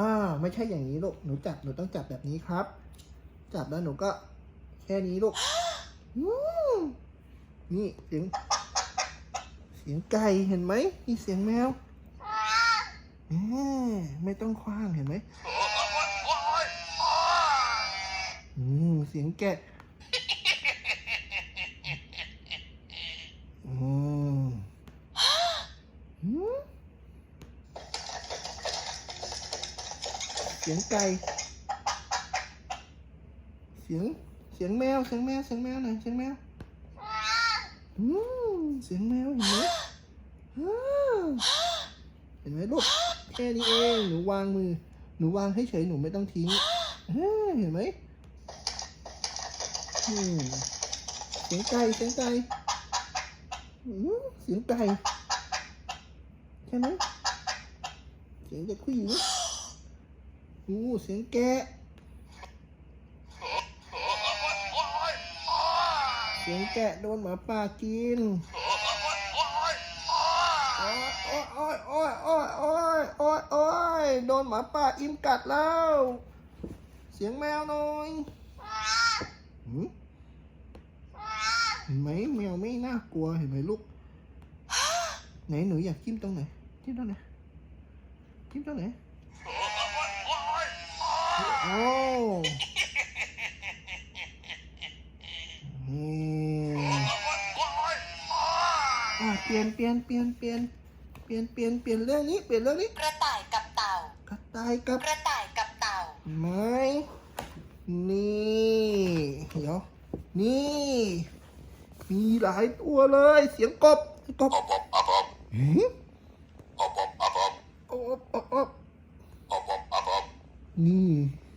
อ่าไม่ใช่อย่างนี้ลูก หนูจับ หนูต้องจับแบบนี้ครับ จับแล้วหนูก็แค่นี้ลูกนี่เสียง เสียงไก่เห็นไหมนี่เสียงแมวแมไม่ต้องคว้างเห็นไหมอืมเสียงแกะอืมอืม เสียงไก่ เสียง เสียงแมว เสียงแมว เสียงแมวหน่อย เสียงแมวอืมเสียงแมวเห็นไหมอ้าวเห็นไหมลูก แค่นี้เอง หนูวางมือ หนูวางให้เฉย หนูไม่ต้องทิ้งเฮ้ยเห็นไหมเสียงไก่ เสียงไก่ เสียงไก่ ใช่ไหมเสียงเด็กผู้หญิง อู้เสียงแกะ เสียงแกะโดนหมาป่ากิน โอ้ยโอ้ยโอ้ยโอ้ยโอ้ยโอ้ยโอ้ยโดนหมาป่าอิ่มกัดแล้ว เสียงแมวหน่อยหืมเห็นไหมแมวไม่น่ากลัวเห็นไหมลูก ไหนหนูอยากจิ้มตรงไหนจิ้มตรงไหนจิ้มตรงไหน โอ้นี่อะเปลี่ยนเปลี่ยนเปลี่ยนเปลี่ยนเปลี่ยนเปลี่ยนเปลี่ยนเรื่องนี้เปลี่ยนเรื่องนี้กระต่ายกับเต่ากระต่ายกับกระต่ายกับเต่าไม้นี่เดี๋ยวนี่ มีหลายตัวเลย เสียงกบเสียงกบเฮ้ยอบอบ อบอบนี่